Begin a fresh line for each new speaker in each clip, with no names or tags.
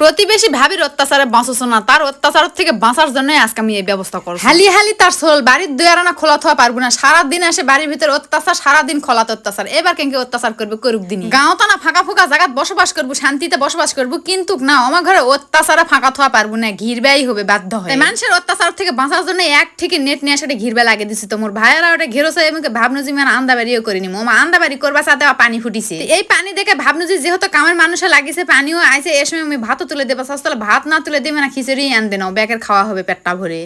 প্রতিবেশী ভাবির অত্যাচারে বাঁচছ না তার অত্যাচার থেকে বাঁচার জন্য আজকে আমি এই ব্যবস্থা করছি। হালি হালি তার সোল বাড়ির দুয়ারানা খোলা থোয়া পারব না। সারাদিন এসে বাড়ির ভিতরে অত্যাচার সারাদিন খোলাতে অত্যাচার। এবার কেনকে অত্যাচার করবে করুক দিন গাঁও তো না ফাঁকা ফুকা জায়গাত বসবাস করব শান্তিতে বসবাস করব কিন্তু না আমার ঘরে অত্যাচারে ফাঁকা থোয়া পারব না ঘির ব্যয় হবে বাধ্য হয়। মানুষের অত্যাচার থেকে বাঁচার জন্য এক থেকে নেট নিয়ে সেটা ঘিরবে লাগিয়ে দিছি তোমার ভাইয়েরা ওটা ঘেরোছে এবং ভাবনু যে মানে আন্দা বাড়িও করিনি। মোমা আন্দা বাড়ি করবা সাথে পানি ফুটিছে। এই পানি দেখে ভাবনু যে যেহেতু কামের মানুষে লাগিছে পানিও আইছে এ সময় আমি ভাতও তুলে দেবো সস্তলে ভাত না তুলে দেবে না খিচুড়ি আন দেন ব্যাগের খাওয়া হবে পেটটা ভরে।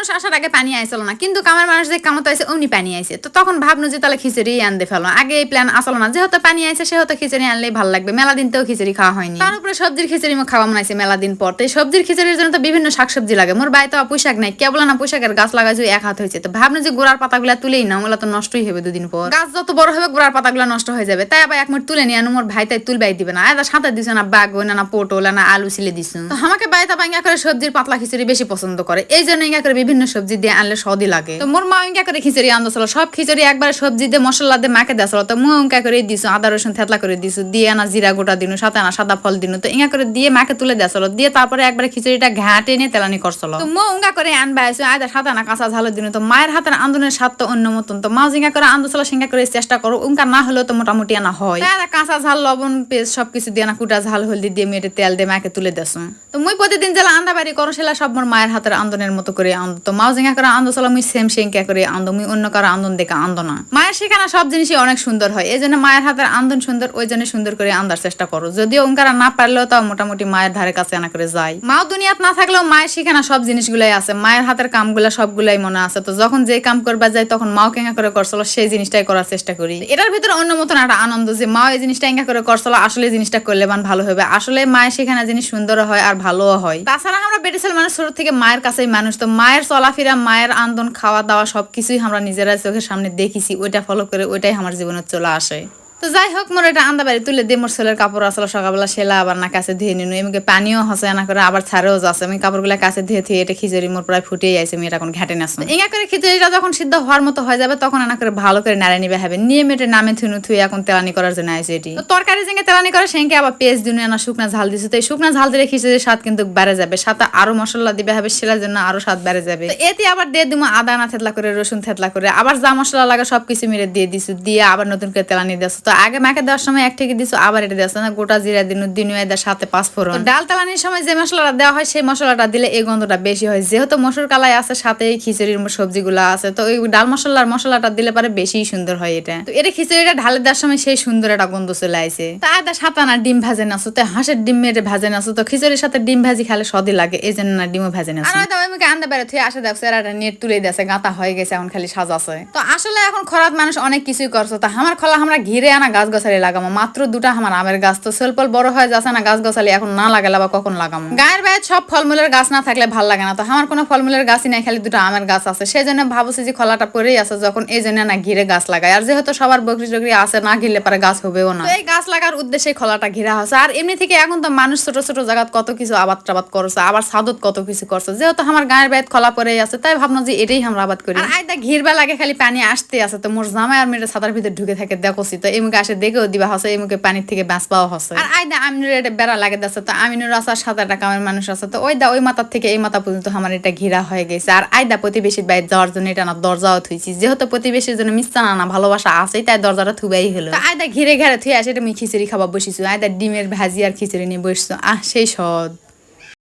মানুষ আসার আগে পানি আইসল না। কিন্তু কামের মানুষ যে কামত আইছে, অমনি পানি আইছে। তো তখন ভাবনু যে তাহলে খিচুড়ি আন দে ফেলো। আগে এই প্ল্যান আসলো না। যেহেতু পানি আইছে, সেহেতু খিচুড়ি আনলেই ভালো লাগবে। মেলা দিন তো খিচুড়ি খাওয়া হয়নি। তার উপরে সবজির খিচুড়ি খাওয়া মনে আছে মেলা দিন পর। তো এই সবজির খিচুড়ির জন্য তো বিভিন্ন শাকসবজি লাগে। মোর বাড়িতে আবার পুঁশাক নাই। কেবল না পুঁশাকের গাছ লাগাইছে, এক হাত হয়েছে তো ভাবনা যে গোড়ার পাতাগুলা তুলেই না ওগুলো তো নষ্টই হবে দুদিন পর। গাছ যত বড় হবে, গোড়ার পাতাগুলা নষ্ট হয়ে যাবে। তাই আবার এক মিনিট তুলে নিয়ে মোর ভাই তাই তুলবাই দিবে না। এটা সাঁতার দিছে না বাগ না না, পটল, না আলু ছিলে দিছ। তো আমাকে বাড়িতে ইঙ্গা করে সবজির পাতলা খিচুড়ি বেশি পছন্দ করে। এই জন্য করে বিভিন্ন সবজি দিয়ে আনলে সদি লাগে। তো মোর মা ইঙ্গা করে খিচুড়ি আনতেছিল, সব খিচুড়ি একবার সবজি দিয়ে মশলা দিয়ে মাকে দেছিল তো মু ইঙ্গা করে দিছো, আদা, রসুন থেতলা করে দিছো, দিয়ে আনা জিরা গোটা দিনু, সাথে আনা সাদা ফল দিনু। তো ইঙ্গা করে দিয়ে মাকে তুলে দেছিল দিয়ে তারপরে একবার খিচুড়িটা ঘাটে নিয়ে তেলানি করছিল। তো মো উঙ্গা করে আনবা আইসো আয়দা সাথে আনা কাঁচা ঝাল দিনু। তো মায়ের হাতের আন্দোলনের স্বাদ তো অন্য মতন। তো মা জিঙ্গা করে আন্দোলন সিঙ্গা করে চেষ্টা করো উঙ্কা না হলেও তো মোটামুটি আনা হয়। কাঁচা ঝাল, লবণ, পেস্ট সবকিছু দিয়ে না কুটা ঝাল, হলদি দিয়ে মেটে তেল দিয়ে মাকে তুলে দেছো তো মুই প্রতিদিন জেলা আন্দা বাড়ি করো, সেলা সব মোর মায়ের হাতের আন্দোলনের মতো করে আন্দ তো মাও জিঙ্গা করে আন্দো চলা মুই সেম সিঙ্কা করে আন্দ মুই অন্য কারও আন্দোলন দেখে আন্দ না। মায়ের সেখানে সব জিনিসই অনেক সুন্দর হয়, এই জন্য মায়ের হাতের আন্দন সুন্দর, ওই জন্য সুন্দর করে আন্দার চেষ্টা করো। যদিও ওঙ্কারা না পারলেও তাও মোটামুটি মায়ের ধারে কাছে আনা করে যায়। মাও দুনিয়াত না থাকলেও মায়ের সেখানে সব জিনিসগুলাই আছে, মায়ের হাতের কামগুলা সবগুলাই মনে আছে, তো যখন যে কাম করবা যায় তখন মাও কেঙ্গা করে করছিল সেই জিনিসটাই করার চেষ্টা করি। এটার ভিতরে অন্য মতন একটা আনন্দ যে মা এই জিনিসটা এঙ্গা করে করছিল আসলে জিনিসটা করলে মান ভালো হবে। আসলে মায়ের সেখানে জিনিস সুন্দর হয় আর ভালোও হয়। তাছাড়া আমরা বেটেছিল মানুষ ছোট থেকে মায়ের কাছেই মানুষ, তো মায়ের চলাফেরা, মায়ের আন্দোলন খাওয়া দাওয়া সবকিছুই আমরা নিজেরা চোখের সামনে দেখেছি, ওইটা ফলো করে ওইটাই আমার জীবনে চলে আসে। তো যাই হোক মোর এটা আন্দা বাড়ি তুলে দিয়ে মোর ছেলের কাপড় আসলে সকালবেলা সেলা আবার না কাছে ধুয়ে নিনু। এমনি পানিও হসে না করে আবার ছাড়েও যাচ্ছে। আমি কাপড়গুলো কাছে ধুয়ে ধুয়ে এটা খিচুড়ি মোর প্রায় ফুটেই আইছে, আমি এটা এখন ঘাটে নাস ইঙ্গা করে খিচুড়িটা যখন সিদ্ধ হওয়ার মতো হয়ে যাবে, তখন এনা করে ভালো করে নাড়ে নিবে হবে নিয়ে মেটে নামে থুনু থুয়ে এখন তেলানি করার জন্য আইছে এটি। তো তরকারি যেঙ্গে তেলানি করে, সেঙ্গে আবার পেস্ট দিনু না শুকনা ঝাল দিছে। তো এই শুকনা ঝাল দিলে খিচুড়ির স্বাদ কিন্তু বেড়ে যাবে। সাথে আরও মশলা দিবে হবে সেলার জন্য আরও স্বাদ বেড়ে যাবে। এতে আবার দিয়ে দিমু আদা না থেতলা করে, রসুন থেতলা করে। আবার যা মশলা লাগে সবকিছু মিলে দিয়ে দিছু, দিয়ে আবার নতুন করে তেলানি দিয়েছ। তো আগে মাকে দেওয়ার সময় এক থেকে দিছো আবার এটা দিয়েছ। না গোটা জিরা দিন দিনু এদের সাথে পাঁচ ফোড়ন। ডাল তেলানির সময় যে মশলাটা দেওয়া হয় সেই মশলাটা দিলে এই গন্ধটা বেশি হয়। যেহেতু মসুর কালাই আছে সাথে এই খিচুড়ির সবজিগুলো আছে তো ওই ডাল মশলার মশলাটা দিলে পারে বেশি সুন্দর হয় এটা। তো এটা খিচুড়িটা ঢালে দেওয়ার সময় সেই সুন্দর একটা গন্ধ চলে আসে তা আদা সাতানা ডিম ভাজে নাচো তো হাঁসের ডিম মেরে ভাজে নাচো তো খিচুড়ির সাথে ডিম ভাজি খালে সদি লাগে এই জন্য না ডিমও ভাজে নাচো আর মুখে আন্দা বেড়ে থুয়ে আসে দেখছে একটা নেট তুলে দিয়েছে গাঁথা হয়ে গেছে এখন খালি সাজাছে। তো আসলে এখন খরাত মানুষ অনেক কিছুই করছে তা আমার খলা আমরা ঘিরে আনা গাছ গাছালি লাগামো। মাত্র দুটা আমার আমের গাছ তো সেলপল বড় হয়ে যাচ্ছে না গাছ গাছালি এখন না লাগালে বা কখন লাগামো? গায়ের বাইরে সব ফলমূলের গাছ না থাকলে ভালো লাগে না তো। আমার কোনো ফলমূলের গাছই নাই, খালি দুটো আমের গাছ আছে। সেই জন্য ভাবছি যে খলাটা পরেই আছে যখন এই জন্য না ঘিরে গাছ লাগায় আর যেহেতু সবার বকরি টকরি আছে, না ঘিরলে পারে গাছ হবেও না। এই গাছ লাগার উদ্দেশ্যে খলাটা ঘিরা হচ্ছে আর এমনি থেকে এখন তো মানুষ ছোট ছোট জায়গাত কত কিছু আবাদ টাবাদ করছে, আবার সাদত কত কিছু করছে। যেহেতু আমার গায়ের বাইরে খোলা পরেই আছে, তাই ভাবনা যে এটাই আমরা আবাদ করি। আর আইদা ঘিরবা লাগে, খালি পানি আসতে আছে। তো মোর জামাই আর মেয়েটা সাদার ভিতরে ঢুকে থাকে দেখছি তো এই মুখে আসে দেখেও দিবা হসে এই মুখে পানির থেকে বাঁচ পাওয়া হচ্ছে আর আইদা আমিনুর এটা বেড়া লাগে যাচ্ছে তো আমিনুর আসার সাত আট কামের মানুষ আছে তো ওই দা ওই মাথার থেকে এই মাথা পর্যন্ত আমার এটা ঘিরা হয়ে গেছে। আর আইদা প্রতিবেশীর বাইরে যাওয়ার জন্য এটা না দরজাও থুইছি। যেহেতু প্রতিবেশীর জন্য মিস্তা না ভালোবাসা আছেই তাই দরজাটা থুবাই হলো। আইদা ঘিরে ঘিরে থুই আসে এটা আমি খিচুড়ি খাবার বসিছো। আইদা ডিমের ভাজি আর খিচুড়ি নিয়ে বসছো। আহ সেই সদ